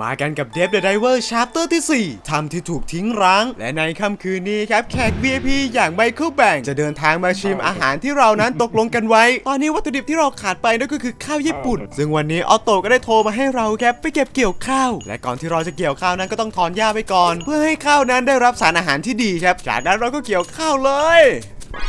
มากันกับเดฟเดอะไดเวอร์ชาร์เตอร์ที่ 4ทำที่ถูกทิ้งร้าง และในค่ำคืนนี้ครับแขก VIP อย่างไมเคิลแบงจะเดินทางมาชิมอาหารที่เรานั้นตกลงกันไว้ ตอนนี้วัตถุดิบที่เราขาดไปนั่นก็คือข้าวญี่ปุ่น ซึ่งวันนี้ออโต้ก็ได้โทรมาให้เราครับไปเก็บเกี่ยวข้าว และก่อนที่เราจะเกี่ยวข้าวนั้นก็ต้องถอนหญ้าไปก่อน เพื่อให้ข้าวนั้นได้รับสารอาหารที่ดีครับ จากนั้นเราก็เกี่ยวข้าวเลย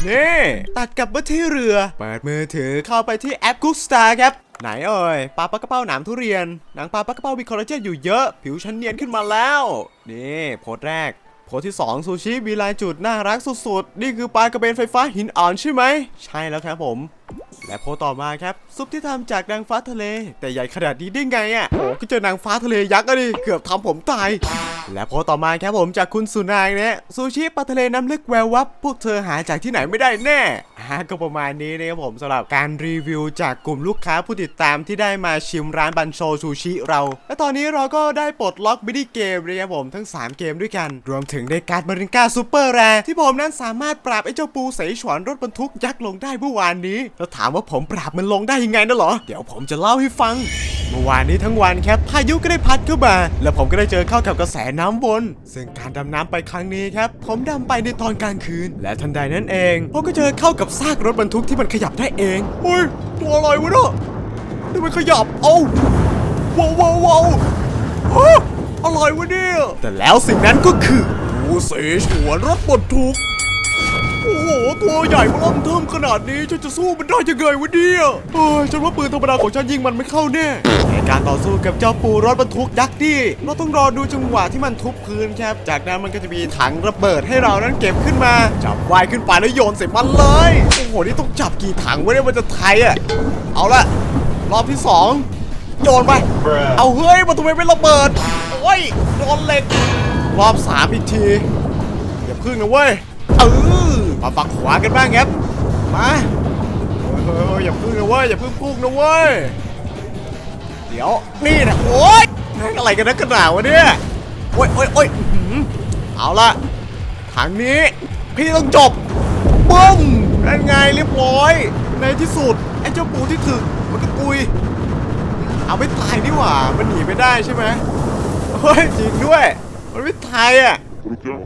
นี่ตัดกลับมาที่เรือ เปิดมือถือเข้าไปที่แอป Good Star ครับ ไหนเอ่ยปลาปลากระเป้าหนามทุเรียน หนังปลาปลากระเป้ามีคอลลาเจนอยู่เยอะ ผิวชั้นเนียนขึ้นมาแล้ว นี่โพสต์แรก โพสต์ที่ 2 ซูชิมีลายจุดน่ารักสุดๆ นี่คือปลากระเบนไฟฟ้าหินอ่อนใช่ไหม ใช่แล้วครับผม และโพสต่อมาครับ ซุปที่ทำจากนางฟ้าทะเล แต่ใหญ่ขนาดนี้ได้ไงอะโอ้ก็เจอนางฟ้าทะเลยักษ์อะดิเกือบทำผมตาย และโพสต์ต่อมาครับผมจากคุณสุนายเนี่ยซูชิปลาทะเลน้ำลึกแวววับพวกเธอหาจากที่ไหนไม่ได้แน่อ่าก็ประมาณนี้นะครับผมสำหรับการรีวิวจากกลุ่มลูกค้าผู้ติดตามที่ได้มาชิมร้านบันโชซูชิเรา และตอนนี้เราก็ได้ปลดล็อกมินิเกมนะครับผมทั้ง 3 เกมด้วยกัน รวมถึงได้การ์ดมารินกาซูเปอร์แรร์ที่ผมนั้นสามารถปราบไอ้เจ้าปูเสฉวนรถบรรทุกยักษ์ลงได้เมื่อวานนี้ แล้วถามว่าผมปราบมันลงได้ยังไงนะหรอ เดี๋ยวผมจะเล่าให้ฟัง เมื่อวานนี้ทั้งวันครับพายุก็ได้พัดเข้ามา แล้วผมก็ได้เจอเข้ากับกระแสน้ำวน ซึ่งการดำน้ำไปครั้งนี้ครับ ผมดำไปในตอนกลางคืน และทันใดนั้นเอง ผมก็เจอเข้ากับซากรถบรรทุกที่มันขยับได้เองเฮ้ยตัวอะไรวะเนาะนี่มันขยับเอ้าว้าวว้าวว้าวฮะอะไรวะเนี่ยแต่แล้วสิ่งนั้นก็คือปูเสฉวนรถบรรทุก โอ้โห ตัวใหญ่มาล่อมเทิมขนาดนี้ฉันจะสู้มันได้ยังไงวะเนี่ยเฮ้ยฉันว่าปืนธรรมดาของฉันยิงมันไม่เข้าแน่ในการต่อสู้กับเจ้าปูรถบรรทุกยักษ์นี่เราต้องรอดูจังหวะที่มันทุบพื้นครับ จากนั้นมันก็จะมีถังระเบิดให้เรานั้นเก็บขึ้นมาจับวายขึ้นไปแล้วโยนใส่มันเลยโอ้โหนี่ต้องจับกี่ถังวะเนี่ยมันจะไทยอะเอาละรอบที่สองโยนไป เอาเฮ้ยมันทำไมไม่ระเบิด โอ้ยโดนเหล็ก รอบสามอีกที อย่าพึ่งนะเว้ย เออ มาฝั่งขวากันบ้างครับ มาเฮ้ยเฮ้ยอย่าพึ่งนะเว้ยอย่าพึ่งพุ่งนะเว้ย เดี๋ยวนี่นะโอ๊ยอะไรกันนักกันหนาวะเนี่ย โอ๊ยโอ๊ยโอ๊ยเอาละทางนี้ พี่ต้องจบบึ้มนั่นไงเรียบร้อย ในที่สุด ไอ้เจ้าปูที่ถึกมันก็ตุย เอาไม่ตายนี่หว่า มันหนีไม่ได้ใช่ไหมเฮ้ยจริงด้วย มันไม่ตายอะ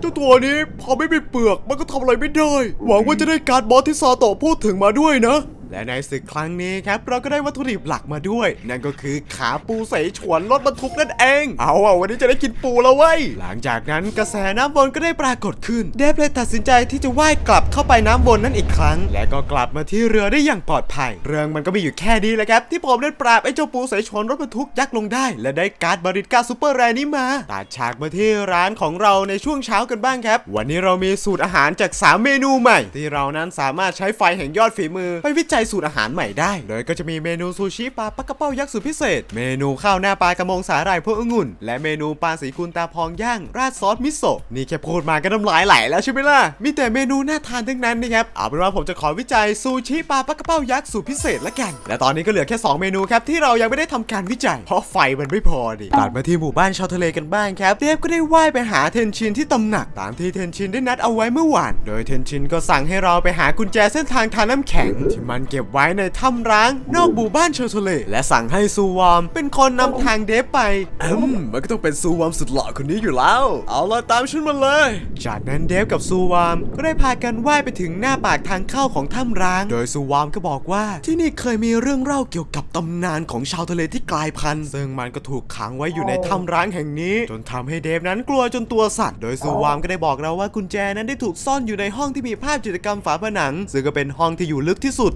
เจ้าตัวนี้พอไม่มีเปลือกมันก็ทำอะไรไม่ได้ หวังว่าจะได้การดบอสที่ซาโตะพูดถึงมาด้วยนะ และในศึกครั้งนี้ครับเราก็ได้วัตถุดิบหลักมาด้วย นั่นก็คือขาปูใสฉวนรถบรรทุกนั่นเอง เอาอะวันนี้จะได้กินปูแล้วเว้ยหลังจากนั้นกระแสน้ำวนก็ได้ปรากฏขึ้น เดฟเลยตัดสินใจที่จะว่ายกลับเข้าไปน้ำวนนั่นอีกครั้ง และก็กลับมาที่เรือได้อย่างปลอดภัย เรื่องมันก็มีอยู่แค่นี้แหละครับ ที่ผมได้ปราบไอ้เจ้าปูใสฉวนรถบรรทุกยักษ์ลงได้ และได้การ์ดบาริก้าซูเปอร์แรนี้มาตัดฉากมาที่ร้านของเราในช่วงเช้ากันบ้างครับ วันนี้เรามีสูตรอาหารจาก 3 เมนูใหม่ ที่เรานั้นสามารถใช้ไฟแห่งยอดฝีมือไปวิจัยสูตรอาหารใหม่ได้ โดยก็จะมีเมนูซูชิปลาปักกระเป้ายักษ์สุดพิเศษ เมนูข้าวหน้าปลากระมงสาหร่ายพวกองุ่น และเมนูปลาสีกุลตาพองย่าง ราดซอสมิโซะ นี่แค่พูดมาก็น้ำลายไหลแล้วใช่ไหมล่ะ มีแต่เมนูน่าทานทั้งนั้นนะครับ เอาเป็นว่าผมจะขอวิจัยซูชิปลาปักกระเป้ายักษ์สูตรพิเศษละกัน และตอนนี้ก็เหลือแค่ 2 เมนูครับที่เรายังไม่ได้ทำการวิจัย เพราะไฟมันไม่พอดิตัดมาที่หมู่บ้านชาวทะเลกันบ้างครับ เดฟก็ได้ว่ายไปหาเทนชินที่ตำหนักตามที่เทนชินได้นัดเอาไว้เมื่อวาน โดยเทนชินก็สั่งให้เราไปหากุญแจเส้นทางทานน้ำแข็งที่มันเก็บไว้ในถ้ำร้างนอกหมู่บ้านชาวทะเลและสั่งให้ซูวอมเป็นคนนำทางเดฟไปอืมมันก็ต้องเป็นซูวอมสุดหล่อคนนี้อยู่แล้ว เอาละตามฉันมาเลย จากนั้นเดฟกับซูวอมก็ได้พากันว่ายไปถึงหน้าปากทางเข้าของถ้ำร้าง โดยซูวอมก็บอกว่าที่นี่เคยมีเรื่องเล่าเกี่ยวกับตำนานของชาวทะเลที่กลายพันธุ์ซึ่งมันก็ถูกขังไว้อยู่ในถ้ำร้างแห่งนี้ จนทำให้เดฟนั้นกลัวจนตัวสั่นโดยซูวอมก็ได้บอกเราว่ากุญแจนั้นได้ถูกซ่อนอยู่ในห้องที่มีภาพจิตรกรรมฝาผนัง ซึ่งก็เป็นห้องที่อยู่ลึกที่สุด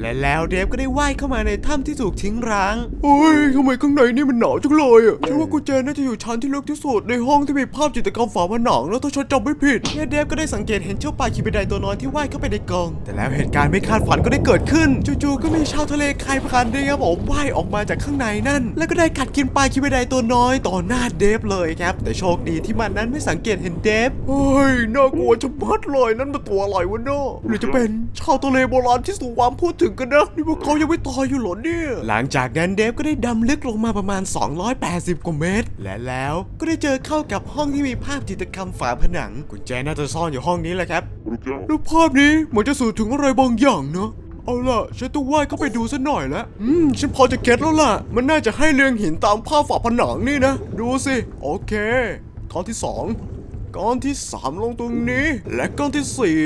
และแล้วเดฟก็ได้ว่ายเข้ามาในถ้ำที่ถูกทิ้งร้างโอ้ยทำไมข้างในนี่มันหนาวจังเลยอะฉันว่ากุญแจน่าจะอยู่ชั้นที่ลึกที่สุดในห้องที่มีภาพจิตรกรรมฝาผนังแล้วถ้าฉันจำไม่ผิดเนี่ยเดฟก็ได้สังเกตเห็นเจ้าปลาคิบิไดตัวน้อยที่ว่ายเข้าไปในกรงแต่แล้วเหตุการณ์ไม่คาดฝันก็ได้เกิดขึ้นจู่ๆก็มีชาวทะเลคายพันธุ์นะครับผมว่ายออกมาจากข้างในนั่น แล้วก็ได้กัดกินปลาคิบิไดตัวน้อยต่อหน้าเดฟเลยครับแต่โชคดีที่มันนั้นไม่สังเกตเห็นเดฟเฮ้ยน่ากลัวชะมัดเลยนั่นมันตัวอะไรวะเนาะหรือจะเป็นชาวทะเลโบราณที่สุวามพูดถึงกันนะนี่พวกเขายังไม่ตายอยู่เหรอเนี่ย หลังจากนั้นเดฟก็ได้ดำลึกลงมาประมาณ 280 กว่าเมตร และแล้วก็ได้เจอเข้ากับห้องที่มีภาพจิตรกรรมฝาผนัง กุญแจน่าจะซ่อนอยู่ห้องนี้แหละครับรูปภาพนี้เหมือนจะสื่อถึงอะไรบางอย่างเนาะเอาล่ะ ฉันต้องว่ายเข้าไปดูสักหน่อยแล้ว อืม ฉันพอจะเก็ตแล้วล่ะ มันน่าจะให้เรียงหินตามภาพฝาผนังนี่นะ ดูสิ โอเค ก้อนที่สองก้อนที่สามลงตรงนี้ และก้อนที่สี่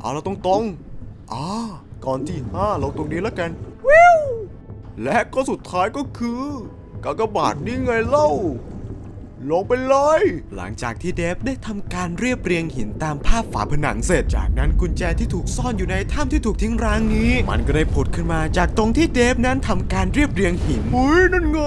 เอาละตรงๆอ่า ก้อนที่ห้าลงตรงนี้แล้วกันวิวและก้อนสุดท้ายก็คือกากบาทนี่ไงเล่า ลงไปเลยหลังจากที่เดฟได้ทำการเรียบเรียงหินตามภาพฝาผนังเสร็จ จากนั้นกุญแจที่ถูกซ่อนอยู่ในถ้ำที่ถูกทิ้งร้างนี้ มันก็ได้ผุดขึ้นมาจากตรงที่เดฟนั้นทำการเรียบเรียงหินเฮ้ยนั่นไง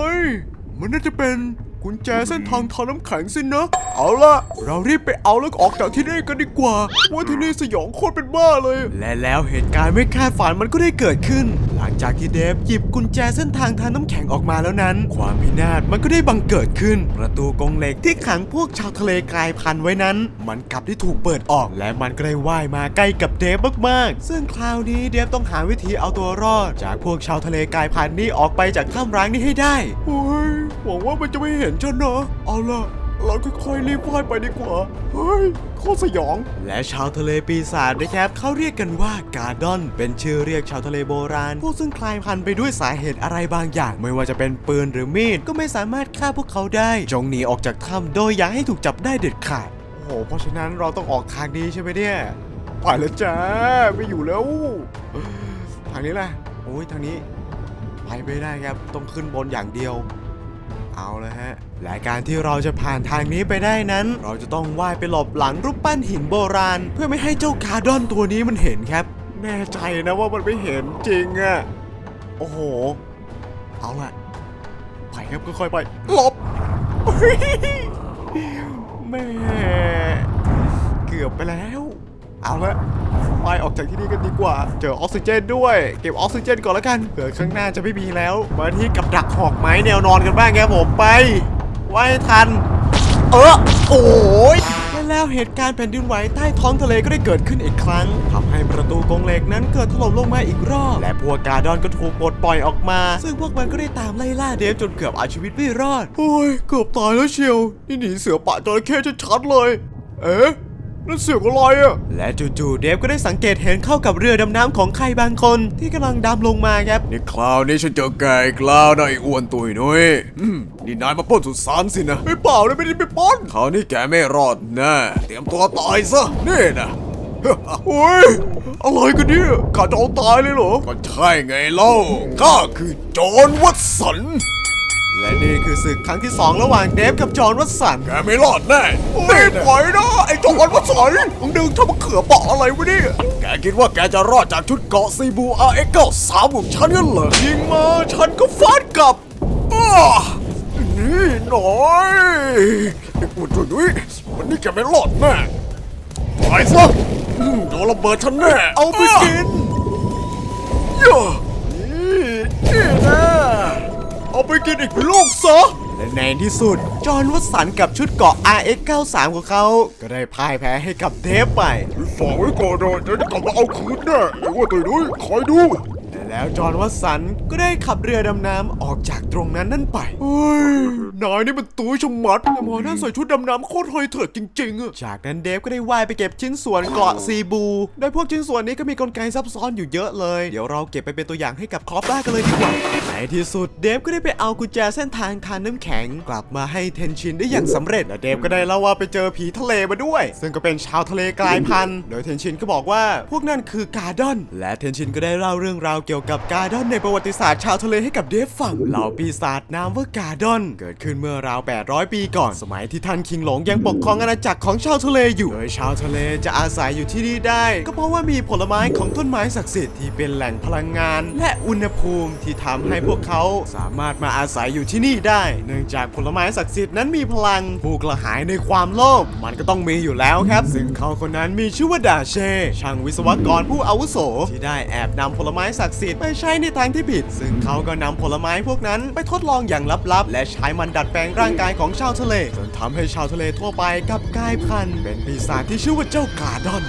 มันน่าจะเป็น กุญแจเส้นทางทางน้ำแข็งสินะ เอาละเรารีบไปเอาแล้วก็ออกจากที่นี่กันดีกว่า ว่าที่นี่สยองโคตรเป็นบ้าเลย และแล้วเหตุการณ์ไม่คาดฝันมันก็ได้เกิดขึ้น หลังจากที่เดฟหยิบกุญแจเส้นทางทางน้ำแข็งออกมาแล้วนั้น ความพินาศมันก็ได้บังเกิดขึ้น ประตูกรงเหล็กที่ขังพวกชาวทะเลกลายพันไว้นั้น มันกลับได้ถูกเปิดออก และมันก็ได้ว่ายมาใกล้กับเดฟมากๆ ซึ่งคราวนี้เดฟต้องหาวิธีเอาตัวรอด จากพวกชาวทะเลกลายพันนี้ออกไปจากถ้ำร้างนี้ให้ได้โอ้ยหวังว่ามันจะไม่เห็นฉันนะเอาล่ะ เราค่อยๆรีบว่ายไปดีกว่า เฮ้ยโคตรสยอง และชาวทะเลปีศาจนะครับเขาเรียกกันว่ากาดอน เป็นชื่อเรียกชาวทะเลโบราณ พวกซึ่งคลายพันธุ์ไปด้วยสาเหตุอะไรบางอย่าง ไม่ว่าจะเป็นปืนหรือมีดก็ไม่สามารถฆ่าพวกเขาได้ จงหนีออกจากถ้ำโดยอย่าให้ถูกจับได้เด็ดขาด โอ้โห เพราะฉะนั้นเราต้องออกทางนี้ใช่ไหมเนี่ย ไปแล้วจ้า ไม่อยู่แล้ว ทางนี้แหละ โอ้ยทางนี้ ไปไม่ได้ครับ ต้องขึ้นบนอย่างเดียว เอาเลยฮะและการที่เราจะผ่านทางนี้ไปได้นั้น เราจะต้องว่ายไปหลบหลังรูปปั้นหินโบราณ เพื่อไม่ให้เจ้าคาร์ดอนตัวนี้มันเห็นครับ แน่ใจนะว่ามันไม่เห็นจริงอะโอ้โห เอาละไปครับค่อยๆไป หลบแม่เกือบไปแล้ว เอาละ ไปออกจากที่นี่กันดีกว่า เจอออกซิเจนด้วย เก็บออกซิเจนก่อนแล้วกันเผื่อข้างหน้าจะไม่มีแล้ว มาที่กับดักหอกไม้แนวนอนกันบ้างครับผมไป ไว้ทัน เออโอ้ยและแล้วเหตุการณ์แผ่นดินไหวใต้ท้องทะเลก็ได้เกิดขึ้นอีกครั้งทำให้ประตูกรงเหล็กนั้นเกิดถล่มลงมาอีกรอบ และพวกกาดอนก็ถูกปลดปล่อยออกมา ซึ่งพวกมันก็ได้ตามไล่ล่าเดฟจนเกือบเอาชีวิตไม่รอด โอ้ย เกือบตายแล้วเชียว นี่หนีเสือป่าจระเข้ชัดๆเลย เอ๊ะ นั่นเสียงอะไรอะและจู่ๆเดฟก็ได้สังเกตเห็นเข้ากับเรือดำน้ำของใครบางคนที่กำลังดำลงมาครับ นี่คราวนี้ฉันเจอแกอีกแล้วนะไอ้อ้วนตุยนุ้ยอืมนี่นายมาปล้นสุสานสินะ ไม่เปล่าเลยไม่ได้ไปปล้นคราวนี้แกไม่รอดแน่เตรียมตัวตายซะนี่นะโอ้ยอะไรกันเนี่ยข้าจะเอาตายเลยเหรอ ก็ใช่ไงเล่าข้าคือจอห์นวัตสัน และนี่คือศึกครั้งที่ 2 ระหว่างเดฟกับจอห์นวัตสันแกไม่รอดแน่ไม่ปล่อยนะไอ้จอห์นวัตสันมึงดึงทำมะเขือเปาะอะไรวะเนี่ยแกคิดว่าแกจะรอดจากชุดเกาะซีบู RX 93ของฉันกันเหรอยิงมาฉันก็ฟาดกลับอ้านี่หน่อยไอ้อ้วนตุยนุ้ยวันนี้แกไม่รอดแน่ตายซะอืมโดนระเบิดฉันแน่เอาไปกินย่านี่นี่นะ เอาไปกินอีกลูกซะและในที่สุด จอห์นวัตสันกับชุดเกาะ RX 93 ของเขา ก็ได้พ่ายแพ้ให้กับเดฟไป ฝากไว้ก่อนนะเดี๋ยจะกลับมาเอาคืนแน่ไอ้ว่าตัวนุ้ยคอยดู แล้วจอห์นวัสันก็ได้ขับเรือดำน้ำออกจากตรงนั้นนั่นไปเฮ้ยนายนี่มันตุ้ยชมัดแต่หมอนั่นใส่ชุดดำน้ำโคตรเฮยเถิดจริงๆอะจากนั้นเดฟก็ได้ว่ายไปเก็บชิ้นส่วนเกาะซีบูโดยพวกชิ้นส่วนนี้ก็มีกลไกซับซ้อนอยู่เยอะเลย เดี๋ยวเราเก็บไปเป็นตัวอย่างให้กับคอปบ้ากันเลยดีกว่าในที่สุดเดฟก็ได้ไปเอากุญแจเส้นทางทานน้ำแข็งกลับมาให้เทนชินได้อย่างสำเร็จและเดฟก็ได้เล่าว่าไปเจอผีทะเลมาด้วย ซึ่งก็เป็นชาวทะเลกลายพันธุ์โดยเทนชินก็บอกว่าพวกนั่นคือกาดอนและเทนชินก็ได้เล่าเรื่องราวเกี่ยวกับกาดอนในประวัติศาสตร์ชาวทะเลให้กับเดฟฟังเหล่าปีศาจนามว่ากาดอน เกิดขึ้นเมื่อราว 800 ปีก่อน สมัยที่ท่านคิงหลงยังปกครองอาณาจักรของชาวทะเลอยู่ โดยชาวทะเลจะอาศัยอยู่ที่นี่ได้ ก็เพราะว่ามีผลไม้ของต้นไม้ศักดิ์สิทธิ์ที่เป็นแหล่งพลังงาน และอุณหภูมิที่ทำให้พวกเขาสามารถมาอาศัยอยู่ที่นี่ได้ เนื่องจากผลไม้ศักดิ์สิทธิ์นั้นมีพลังผู้กระหายในความโลภมันก็ต้องมีอยู่แล้วครับ ซึ่งเขาคนนั้นมีชื่อว่าดาเช่ช่างวิศวกรผู้อาวุโสที่ได้แอบนำผลไม้ศักดิ์สิทธิ์ไปใช้ในทางที่ผิด ซึ่งเขาก็นำผลไม้พวกนั้นไปทดลองอย่างลับๆ และใช้มันดัดแปลงร่างกายของชาวทะเลจนทำให้ชาวทะเลทั่วไปกลับกลายพันธุ์เป็นปีศาจที่ชื่อว่าเจ้ากาดอน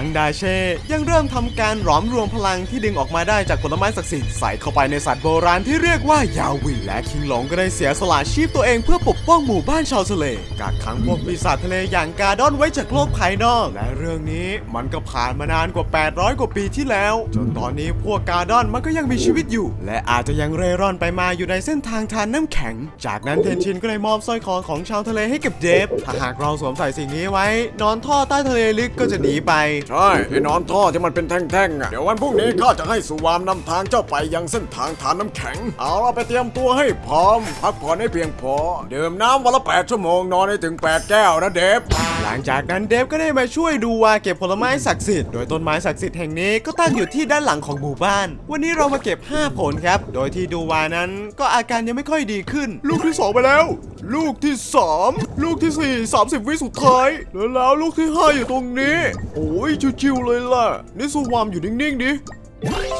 ทั้งดาเช่ ยังเริ่มทำการหลอมรวมพลังที่ดึงออกมาได้จากผลไม้ศักดิ์สิทธิ์ใส่เข้าไปในสัตว์โบราณที่เรียกว่ายาวีและคิงหลงก็ได้เสียสละชีพตัวเองเพื่อปกป้องหมู่บ้านชาวทะเลกักขังพวกปีศาจทะเลอย่างกาดอนไว้จากโลกภายนอก และเรื่องนี้มันก็ผ่านมานานกว่า 800 กว่าปีที่แล้ว จนตอนนี้พวกกาดอนมันก็ยังมีชีวิตอยู่ และอาจจะยังเร่ร่อนไปมาอยู่ในเส้นทางทานน้ำแข็ง จากนั้นเทนชินก็เลยมอบสร้อยคอของชาวทะเลให้กับเดฟถ้าหากเราสวมใส่สิ่งนี้ไว้ นอนท่อใต้ทะเลลึกก็จะหนีไปใช่ไอ้หนอนท่อที่มันเป็นแท่งๆอะเดี๋ยววันพรุ่งนี้ข้าจะให้สุวามนำทางเจ้าไปยังเส้นทางฐานน้ำแข็ง เอาเราไปเตรียมตัวให้พร้อม พักผ่อนให้เพียงพอดื่มน้ำวันละ8ชั่วโมงนอนให้ถึง8แก้วนะเดฟหลังจากนั้นเดฟก็ได้มาช่วยดูวาเก็บผลไม้ศักดิ์สิทธิ์โดยต้นไม้ศักดิ์สิทธิ์แห่งนี้ก็ตั้งอยู่ที่ด้านหลังของหมู่บ้าน วันนี้เรามาเก็บ 5 ผลครับ โดยที่ดูวานั้นก็อาการยังไม่ค่อยดีขึ้น ลูกที่ 2 ไปแล้ว ลูกที่ 3 ลูกที่ 4 30 วิสุดท้าย แล้วแล้วลูกที่ 5 อยู่ตรงนี้ โอ้ยชิวๆเลยล่ะ นิสุวามอยู่นิ่งๆดิ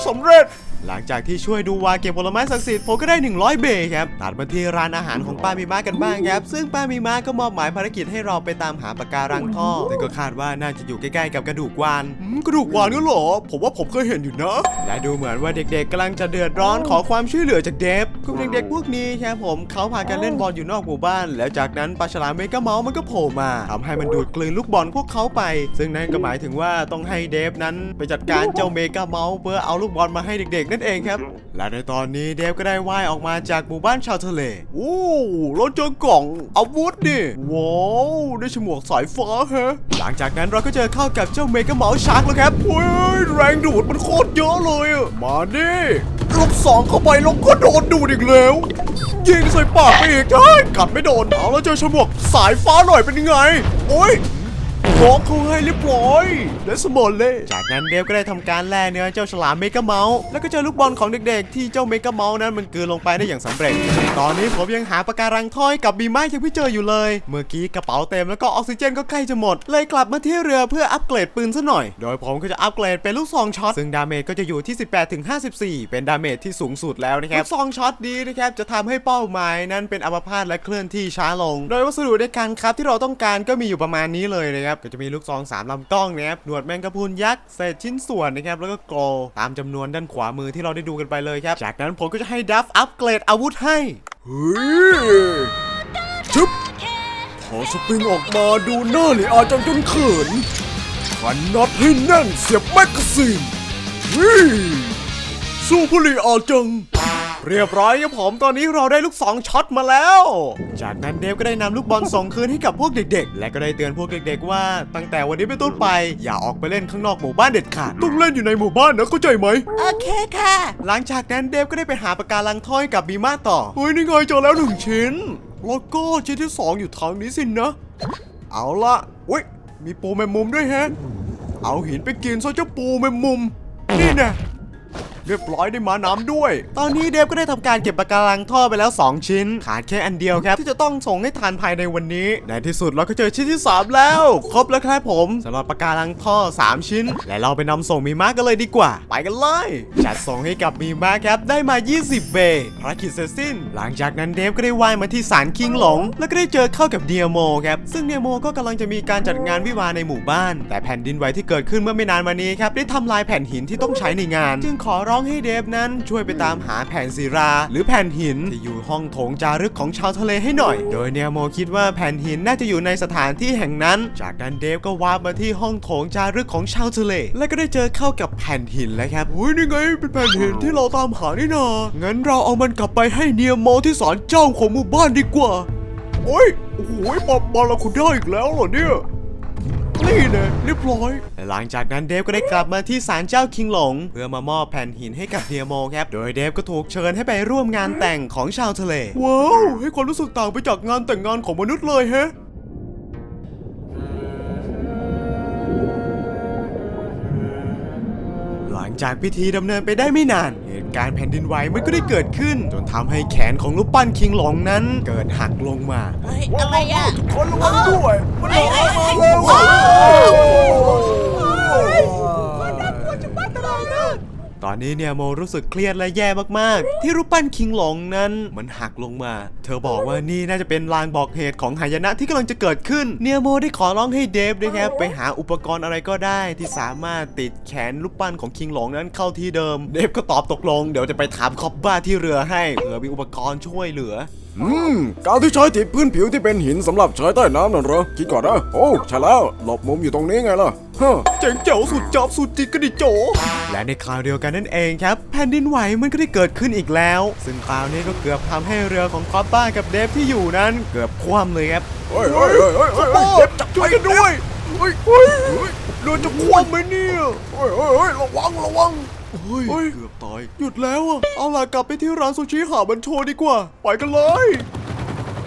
สำเร็จ หลังจากที่ช่วยดูวาเก็บผลไม้ศักดิ์สิทธิ์ผมก็ได้ 100 เบครับตัดมาที่ร้านอาหารของป้ามีมากันบ้างครับ ซึ่งป้ามีมาก็มอบหมายภารกิจให้เราไปตามหาปะการังท่อซึ่ก็คาดว่าน่าจะอยู่ใกล้ๆกับกระดูกวานกระดูกวานก็เหรอ ผมว่าผมเคยเห็นอยู่นะ และดูเหมือนว่าเด็กๆกำลังจะเดือดร้อนขอความช่วยเหลือจากเดฟกลุ่มเด็กๆพวกนี้ครับผมเขาพากันเล่นบอลอยู่นอกหมู่บ้าน แล้วจากนั้นปลาฉลามเมกะเมาส์มันก็โผล่มาทำให้มันดูดกลืนลูกบอลพวกเขาไป ซึ่งนั่นก็หมายถึงว่าต้องให้เดฟนั้นไปจัดการเจ้าเมกะเมาส์เพื่อเอาลูกบอลมาให้เด็กนั่นเองครับ และในตอนนี้เดฟก็ได้ว่ายออกมาจากหมู่บ้านชาวทะเลโอ้เราเจอกล่องอาวุธนี่ว้าวได้ฉมวกสายฟ้าฮะหลังจากนั้นเราก็เจอเข้ากับเจ้าเมกะเมาส์ชาร์กแล้วครับเฮ้ยแรงดูดมันโคตรเยอะเลยอะมาดิลูกสองเข้าไปแล้วก็โดนดูดอีกแล้วยิงใส่ปากไปอีกใช่กัดไม่โดนเอาแล้วเจอฉมวกสายฟ้าหน่อยเป็นยังไงโอ้ย ร้อเขาให้เรียบร้อยและสมอลเล่จากนั้นเดฟก็ได้ทำการแล่เนื้อเจ้าฉลามเมกะเมาส์แล้วก็เจอลูกบอลของเด็กๆ ที่เจ้าเมกะเมาส์นั้นมันกืนลงไปได้อย่างสำเร็จ ตอนนี้ผมยังหาปะการังทอยกับบีไม้ยังไม่เจออยู่เลย เมื่อกี้กระเป๋าเต็มแล้วก็ออกซิเจนก็ใกล้จะหมด เลยกลับมาที่เรือเพื่ออัปเกรดปืนซะหน่อย โดยผมก็จะอัปเกรดเป็นลูกซองช็อตซึ่งดาเมจก็จะอยู่ที่ 18ถึง54 เป็นดาเมจที่สูงสุดแล้วนะครับลูกซองช็อตดีนะครับจะทำให้เป้าหมายนั้นเป็นอัมพาตและเคลื่อนที่ช้าลง โดยวัสดุในการครับที่เราต้องการก็มีอยู่ประมาณนี้เลยนะครับก็จะมีลูกซอง3ลำกล้องนะครับหนวดแมงกะพรุนยักษ์เศษชิ้นส่วนนะครับแล้วก็โกลตามจำนวนด้านขวามือที่เราได้ดูกันไปเลยครับ จากนั้นผมก็จะให้ดัฟอัปเกรดอาวุธให้เฮ้ยชึบพอสปริงออกมาดูหน้าหลีอาจังจนเขินขันน็อตให้แน่นเสียบแมกกาซีนเฮ้ยสู้ผู้หลีอาจัง เรียบร้อยครับผมตอนนี้เราได้ลูกสองช็อตมาแล้ว จากนั้นเดฟก็ได้นำลูกบอลส่งคืนให้กับพวกเด็ก ๆ และก็ได้เตือนพวกเด็ก ๆ ว่า ตั้งแต่วันนี้เป็นต้นไป อย่าออกไปเล่นข้างนอกหมู่บ้านเด็ดขาดต้องเล่นอยู่ในหมู่บ้านนะเข้าใจไหมโอเคค่ะ หลังจากนั้นเดฟก็ได้ไปหาปะการังถ้อยกับบีมาต่อเฮ้ยนี่ไงเจอแล้วหนึ่งชิ้นแล้วก็ชิ้นที่สองอยู่ทางนี้สินะ เอาละเว้ยมีปูแมงมุมด้วยแฮะ เอาหินไปกินซะเจ้าปูแมงมุม นี่แน่ เรียบร้อยได้มาน้ำด้วย ตอนนี้เดฟก็ได้ทำการเก็บปะการังท่อไปแล้ว 2 ชิ้น ขาดแค่อันเดียวครับ ที่จะต้องส่งให้ทานภายในวันนี้ ในที่สุดเราก็เจอชิ้นที่ 3 แล้ว ครบแล้วครับผมสำหรับปะการังท่อ 3 ชิ้น และเราไปนำส่งมีมากันเลยดีกว่า ไปกันเลยจัดส่งให้กับมีมาครับได้มา 20 เบย์ภารกิจเสร็จสิ้น หลังจากนั้นเดฟก็ได้ว่ายมาที่ศาลคิงหลง แล้วก็ได้เจอเข้ากับเดียโมครับซึ่งเดียโมก็กำลังจะมีการจัดงานวิวาในหมู่บ้าน แต่แผ่นดินไหวที่เกิดขึ้นเมื่อไม่นานมานี้ครับได้ทำลายแผ่นหินที่ต้องใช้ในงาน จึงขอร้องให้เดฟนั้นช่วยไปตามหาแผ่นศิลาหรือแผ่นหินที่อยู่ห้องโถงจารึกของชาวทะเลให้หน่อย โดยเนียโมคิดว่าแผ่นหินน่าจะอยู่ในสถานที่แห่งนั้น จากนั้นเดฟก็วาร์ปมาที่ห้องโถงจารึกของชาวทะเล และก็ได้เจอเข้ากับแผ่นหินแล้วครับเฮ้ยนี่ไงเป็นแผ่นหินที่เราตามหานี่นางั้นเราเอามันกลับไปให้เนียโมที่ศาลเจ้าของหมู่บ้านดีกว่า โอ้ยโอ้โหบอลบอลเราคุณได้อีกแล้วเหรอเนี่ย นี่เลยเรียบร้อยและหลังจากนั้นเดฟก็ได้กลับมาที่ศาลเจ้าคิงหลง เพื่อมามอบแผ่นหินให้กับเดียโมครับ โดยเดฟก็ถูกเชิญให้ไปร่วมงานแต่งของชาวทะเล ว้าว ให้ความรู้สึกต่างไปจากงานแต่งงานของมนุษย์เลยแฮะ จากพิธีดำเนินไปได้ไม่นาน เหตุการณ์แผ่นดินไหวมันก็ได้เกิดขึ้น จนทำให้แขนของรูปปั้นคิงหลงนั้น เกิดหักลงมาเฮ้ยอะไรอะคนระวังด้วยมันหลอกออกมาเฮ้แล้ยว เฮ้ย อนน่ากลัวจะบ้าตลอดเลยตอนนี้เนี่ยโมรู้สึกเครียดและแย่มากๆ ที่รูปปั้นคิงหลงนั้นมันหักลงมา เธอบอกว่านี่น่าจะเป็นลางบอกเหตุของหายนะที่กำลังจะเกิดขึ้นเนี่ยโมได้ขอร้องให้เดฟนะครับไปหาอุปกรณ์อะไรก็ได้ที่สามารถติดแขนรูปปั้นของคิงหลงนั้นเข้าที่เดิม เดฟก็ตอบตกลง เดี๋ยวจะไปถามคอบบ้าที่เรือให้เผื่อมีอุปกรณ์ช่วยเหลือ อืมการที่ใช้ติดพื้นผิวที่เป็นหินสำหรับใช้ใต้น้ำนั่นเหรอคิดก่อนนะโอ้ใช่แล้วหลบมุมอยู่ตรงนี้ไงล่ะฮะเจ๋งเจ๋วสุดจอบสุดจิตกระดิโจ และในคราวเดียวกันนั่นเองครับ แผ่นดินไหวมันก็ได้เกิดขึ้นอีกแล้ว ซึ่งคราวนี้ก็เกือบทำให้เรือของคอปบ้ากับเดฟที่อยู่นั้น เกือบคว่ำเลยครับ เฮ้ยเฮ้ยเฮ้ยเฮ้ยเฮ้ยโอ้เจ็บจับช่วยกันด้วยเฮ้ยเฮ้ยเฮ้ยเรือจะคว่ำไหมเนี่ยเฮ้ยเฮ้ยเฮ้ยระวังระวัง เฮ้ยเกือบตาย หยุดแล้วอะเอาล่ะกลับไปที่ร้านซูชิหาบันโชดีกว่า ไปกันเลย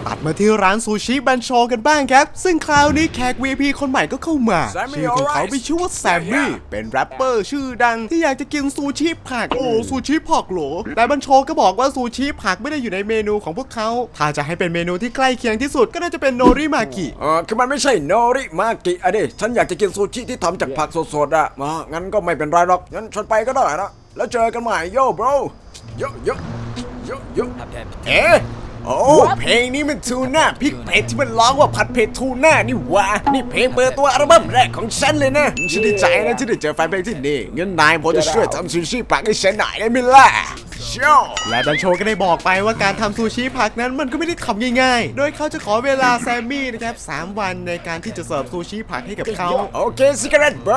ตัดมาที่ร้านซูชิบันโชกันบ้างครับ ซึ่งคราวนี้แขก VP คนใหม่ก็เข้ามา Sammy ชื่อของเขา alright มีชื่อว่าแซมมี่ เป็นแรปเปอร์ชื่อดังที่อยากจะกินซูชิผัก โอ้ซูชิผักเหรอแต่บันโชก็บอกว่าซูชิผักไม่ได้อยู่ในเมนูของพวกเขา ถ้าจะให้เป็นเมนูที่ใกล้เคียงที่สุดก็น่าจะเป็นโนริมากิ เออคือมันไม่ใช่โนริมากิอะดิฉันอยากจะกินซูชิที่ทำจากผักสดๆอะมางั้นก็ไม่เป็นไรหรอก งั้นฉันไปก็ได้นะ แล้วเจอกันใหม่โย่ bro โยโยโยโยเอ๊ะ โอ้เพลงนี้มันทูน่าพริกเผ็ดที่มันร้องว่าผัดเผ็ดทูน่านี่หวะนี่เพลงเปิดตัวอัลบั้มแรกของฉันเลยนะฉันดีใจนะที่ได้เจอแฟนเพลงที่นี่งั้นนายพอจะช่วยทำซูชิปักให้ฉันหน่อยได้ไหมล่ะโย่ และดันโชก็ได้บอกไปว่าการทำซูชิผักนั้นมันก็ไม่ได้ทำง่ายๆ โดยเขาจะขอเวลาแซมมี่นะครับ3วันในการที่จะเสิร์ฟซูชิผักให้กับเขาโอเคซิกเรตบร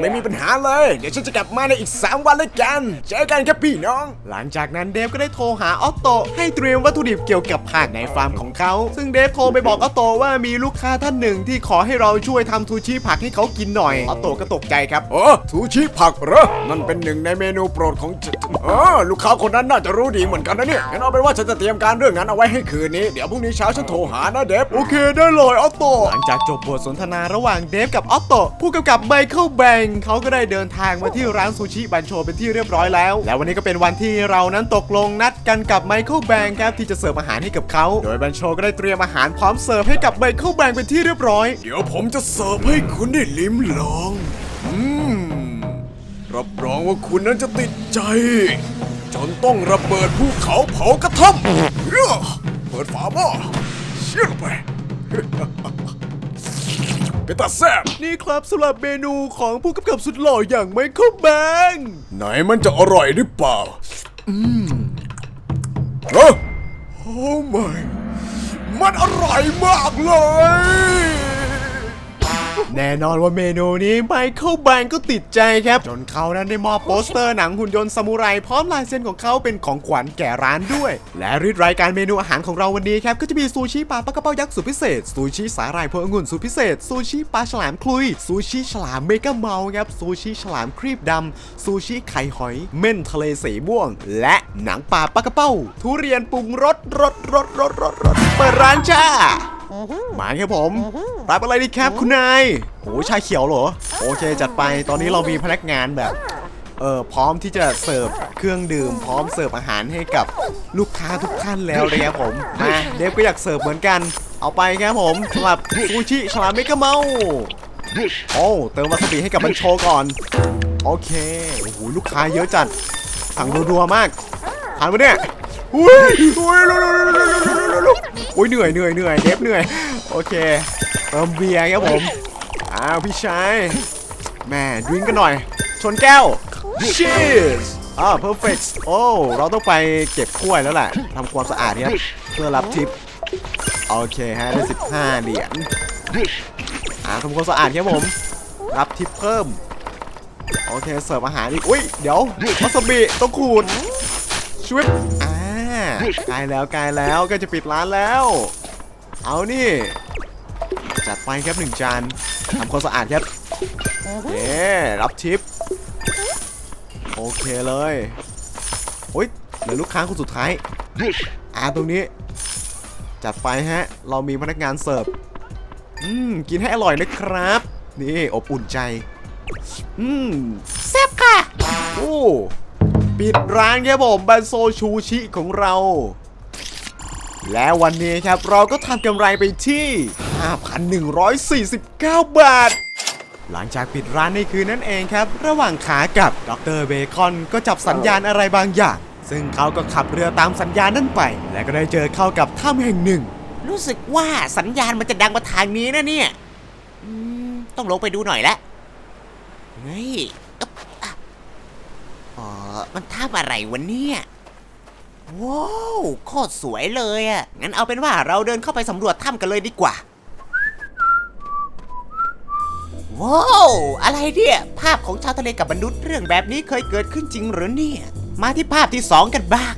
ไม่มีปัญหาเลย เดี๋ยวฉันจะกลับมาในอีก 3 วันเลยกันเจอกันครับพี่น้อง หลังจากนั้นเดฟก็ได้โทรหาออตโตให้เตรียมวัตถุดิบเกี่ยวกับผักในฟาร์มของเขาซึ่งเดฟโทรไปบอกออตโตว่ามีลูกค้าท่านหนึ่งที่ขอให้เราช่วยทำซูชิผักให้เขากินหน่อยออตโตก็ตกใจครับโอ้ซูชิผักเหรอนั่นเป็นหนึ่งในเมนูโปรดของฉันอ๋อลูกค้าคนนั้นน่าจะรู้ดีเหมือนกันนะเนี่ยงั้นเอาเป็นว่าฉันจะเตรียมการเรื่องนั้นเอาไว้ให้คืนนี้ เดี๋ยวพรุ่งนี้เช้าฉันโทรหานะเดฟ โอเคได้เลยออตโต หลังจากจบบทสนทนาระหว่างเดฟกับออตโตผู้กำกับไมเคิลแบงเขาก็ได้เดินทางมาที่ร้านซูชิบันโชเป็นที่เรียบร้อยแล้ว และวันนี้ก็เป็นวันที่เรานั้นตกลงนัดกันกับไมเคิลแบงครับที่จะเสิร์ฟอาหารให้กับเขาโดยบันโชก็ได้เตรียมอาหารพร้อมเสิร์ฟให้กับไมเคิลแบงเป็นที่เรียบร้อย เดี๋ยวผมจะเสิร์ฟให้คุณได้ลิ้มลอง อืม รับรองว่าคุณนั้นจะติดใจ จนต้องระเบิดภูเขาเผากระท่อมเฮ้อเปิดฝาหม้อเชี่ยไปเป็นตาแซ่บนี่ครับสำหรับเมนูของผู้กำกับสุดหล่ออย่างไมเคิลแบงไหนมันจะอร่อยหรือเปล่า อืมเฮ้อโอ้ไม่มันอร่อยมากเลย แน่นอนว่าเมนูนี้ไมเคิลแบงก็ติดใจครับ จนเขานั้นได้มอบโปสเตอร์หนังหุ่นยนต์ซามูไรพร้อมลายเซ็นของเขาเป็นของขวัญแก่ร้านด้วย และริดรายการเมนูอาหารของเราวันนี้ครับก็จะมีซูชิปลาปลากระเป๋ายักษ์สุดพิเศษซูชิสาหร่ายพวงองุ่นสุดพิเศษซูชิปลาฉลามคลุยซูชิฉลามเมกะเมาครับซูชิฉลามครีบดำซูชิไข่หอยเม่นทะเลสีม่วง และหนังปลาปลากระเป๋าทุเรียนปรุงรสรสรสรสรสรสเปิดร้านจ้า มาครับผม รับอะไรดีครับคุณนายโอ้ชาเขียวเหรอ โอเคจัดไป ตอนนี้เรามีพนักงานแบบ เออพร้อมที่จะเสิร์ฟเครื่องดื่ม พร้อมเสิร์ฟอาหารให้กับลูกค้าทุกท่านแล้วนะครับผม มาเดฟก็อยากเสิร์ฟเหมือนกัน เอาไปครับผมสำหรับซูชิฉลามเมกะเมาโอ้เติมวาซาบิให้กับบันโชก่อน โอเค โอ้โหลูกค้าเยอะจัด สั่งรัวๆมากทานปะเนี่ย อุ้ยอุ้ยลุลุลุลุลุลุอุ้ยเหนื่อยเหนื่อยเหนื่อยเดฟเหนื่อย โอเคเติมเบียร์ครับผม อ้าวพี่ชายแม่ดื่มกันหน่อย ชนแก้ว cheers อ่า perfect โอ้ เราต้องไปเก็บถ้วยแล้วแหละทำความสะอาดเนี่ยเพื่อรับทิป โอเคฮะได้15เหรียญ อ่าทำความสะอาดครับผม รับทิปเพิ่ม โอเค เสิร์ฟอาหารอีก อุ้ย เดี๋ยววาซาบิต้องขูดชวิบอ่า ใกล้แล้วใกล้แล้วก็จะปิดร้านแล้ว เอานี่ จัดไปครับหนึ่งจานทำความสะอาดครับเย้รับทิป โอเคเลยโอ้ยเหลือลูกค้าคนสุดท้ายอ่าตรงนี้ จัดไปฮะ เรามีพนักงานเสิร์ฟอืมกินให้อร่อยนะครับ นี่อบอุ่นใจ อืมแซ่บค่ะ โอ้ ปิดร้านครับผมบันโซชูชิของเรา และวันนี้ครับเราก็ทำกำไรไปที่ 5,149 บาท หลังจากปิดร้านในคืนนั่นเองครับ ระหว่างขากับดรเบคอนก็จับสัญญาณอะไรบางอย่าง ซึ่งเขาก็ขับเรือตามสัญญาณนั่นไป และก็ได้เจอเข้ากับถ้ำแห่งหนึ่ง รู้สึกว่าสัญญาณมันจะดังมาทางนี้นะเนี่ยอืมต้องลงไปดูหน่อยละเฮ้ย มันท่าอะไรวะเนี่ยว้าวโคตรสวยเลยอะ่ะงั้นเอาเป็นว่าเราเดินเข้าไปสำรวจถ้ำกันเลยดีกว่าว้าวอะไรเนี่ยภาพของชาวทะเลกับมนุษย์เรื่องแบบนี้เคยเกิดขึ้นจริงหรือเนี่ย มาที่ภาพที่สองกันบ้าง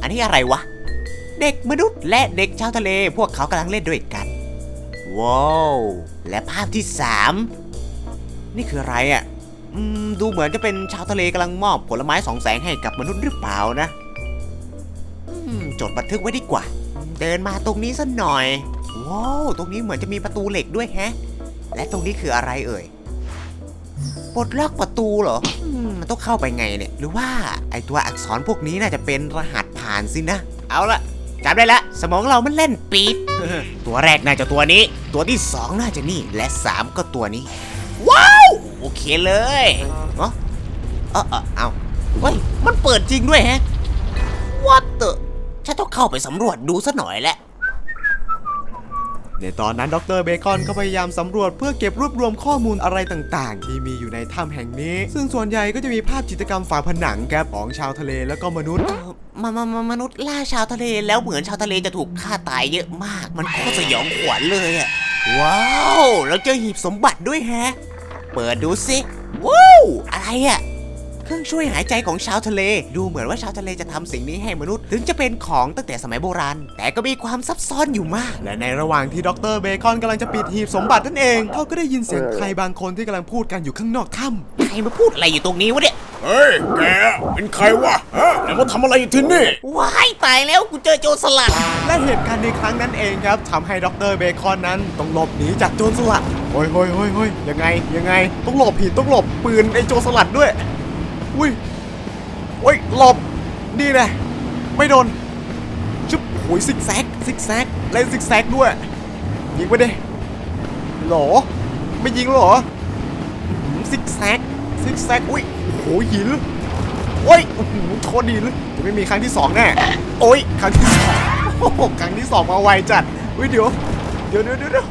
อันนี้อะไรวะ เด็กมนุษย์และเด็กชาวทะเลพวกเขากำลังเล่นด้วยกันว้าวและภาพที่สามนี่คืออะไรอะ่ะ ดูเหมือนจะเป็นชาวทะเลกำลังมอบผลไม้สองแสงให้กับมนุษย์หรือเปล่านะจดบันทึกไว้ดีกว่า เดินมาตรงนี้สัหน่อย ว้าว ตรงนี้เหมือนจะมีประตูเหล็กด้วยแฮะ และตรงนี้คืออะไรเอ่ยปลดล็อกประตูเหรอมันต้องเข้าไปไงเนี่ย หรือว่าไอตัวอักษรพวกนี้น่าจะเป็นรหัสผ่านสินะ เอาละจำได้ละ สมองเรามันเล่นปีดตัวแรกน่าจะตัวนี้ ตัวที่สองน่าจะนี่ และสามก็ตัวนี้ โอเคเลยเนาะเออเออเอาเฮ้ยมันเปิดจริงด้วยแฮะ What the ฉันต้องเข้าไปสำรวจดูซะหน่อยแหละในตอนนั้นดรเบคอนก็พยายามสำรวจเพื่อเก็บรวบรวมข้อมูลอะไรต่างๆ ที่มีอยู่ในถ้ำแห่งนี้ ซึ่งส่วนใหญ่ก็จะมีภาพจิตรกรรมฝาผนังครับของชาวทะเลแล้วก็มนุษย์เอ่อมามามามนุษย์ล่าชาวทะเลแล้วเหมือนชาวทะเลจะถูกฆ่าตายเยอะมาก มันโคตรสยองขวัญเลยอะว้าวเราเจอหีบสมบัติด้วยแฮะ เปิดดูสิว้าวอะไรอะเครื่องช่วยหายใจของชาวทะเล ดูเหมือนว่าชาวทะเลจะทำสิ่งนี้ให้มนุษย์ ถึงจะเป็นของตั้งแต่สมัยโบราณ แต่ก็มีความซับซ้อนอยู่มาก และในระหว่างที่ดรเบคอนกำลังจะปิดหีบสมบัตินั่นเองเขาก็ได้ยินเสียงใครบางคนที่กำลังพูดกันอยู่ข้างนอกถ้ำใครมาพูดอะไรอยู่ตรงนี้วะเนี่ยเฮ้ย แก เป็นใครวะฮะแล้วมาทำอะไรอยู่ที่นี่ว้ายตายแล้วกูเจอโจรสลัด และเหตุการณ์ในครั้งนั้นเองครับทำให้ดรเบคอนนั้นต้องหลบหนีจากโจรสลัด โอ้ยโอ้ยโอ้ยโอ้ยยังไงยังไงต้องหลบผิดต้องหลบปืนไอโจสลัดด้วย อุ้ยโอ้ยหลบนี่แหละไม่โดนชุบโอ้ยซิกแซกซิกแซกเล่นซิกแซกด้วยยิงไปดิหรอไม่ยิงหรอซิกแซกซิกแซกอุ้ยโอ้โหหินโอ้ยโอ้โหโคตรดีเลยจะไม่มีครั้งที่สองแน่โอ้ยครั้งที่สองโอ้โหครั้งที่สองมาไวจัดอุ้ยเดี๋ยวเดี๋ยวเดี๋ยวเดี๋ยว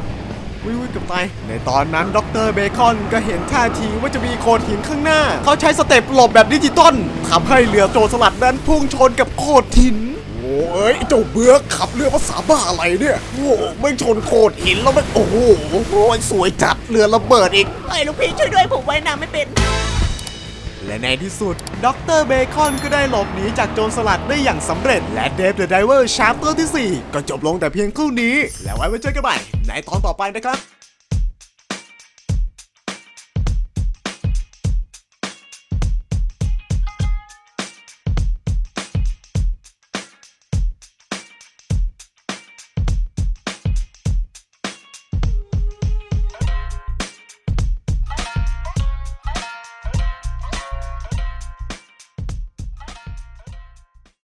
เดี๋ยวอุ้ยอุ้ยเกับตายในตอนนั้นด็อกเตอร์เบคอนก็เห็นท่าทีว่าจะมีโขดหินข้างหน้า เขาใช้สเต็ปหลบแบบดิจิตอลทำให้เรือโจรสลัดนั้นพุ่งชนกับโขดหินโอ้เอ้ยเจ้าเบือกขับเรือภาษาบ้าอะไรเนี่ยโอ้ไม่ชนโคดหินแล้วมันโอ้โหสวยจัดเรือระเบิดอีกไอ้ลูกพี่ช่วยด้วยผมว่ายน้ำไม่เป็น และในที่สุดดรเบคอนก็ได้หลบหนีจากโจรสลัดได้อย่างสำเร็จ และเดฟเดอะไดเวอร์ชาร์เตอร์ที่ 4 ก็จบลงแต่เพียงเท่านี้ แล้วไว้ไว้เจอกันใหม่ในตอนต่อไปนะครับ